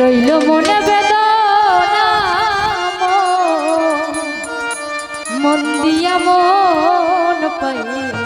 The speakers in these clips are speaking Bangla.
রইল মনে বেদনা মন। দিয়া মন পাইয়া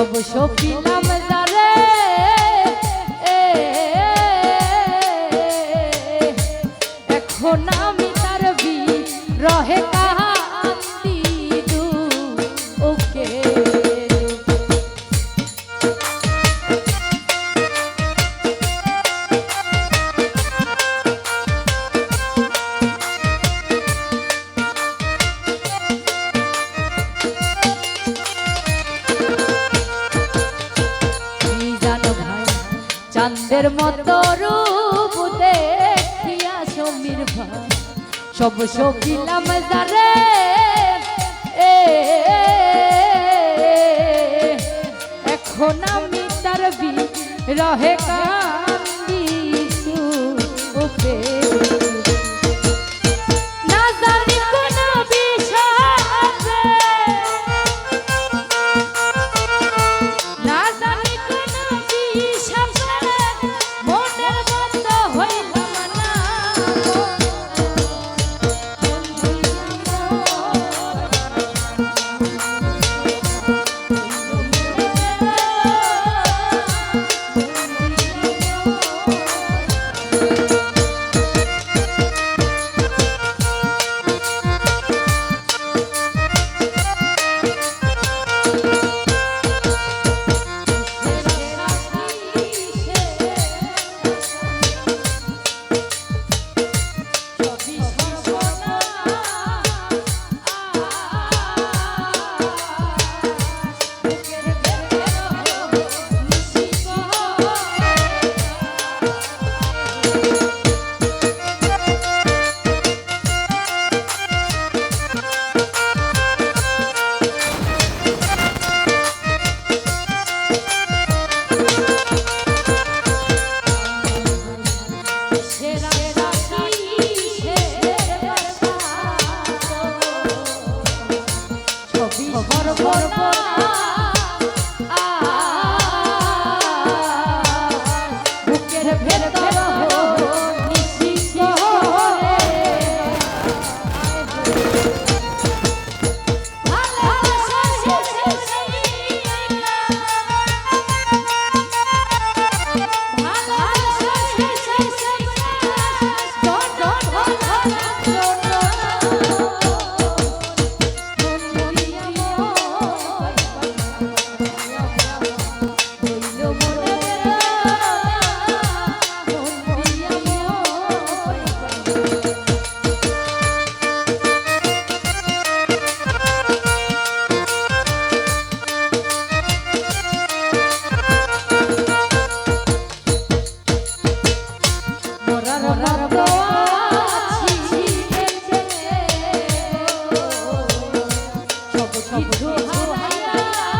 তবু সপিলা চাঁদের মতো রূপ দেখিয়া সমীর ভাই সব শকিলাম দারে এখন আমি তার বি রহে কা পড়া 一起出发吧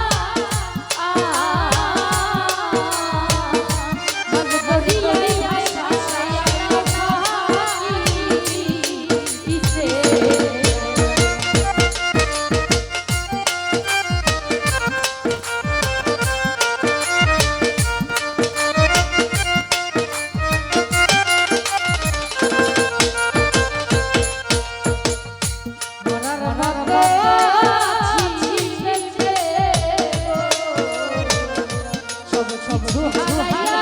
出发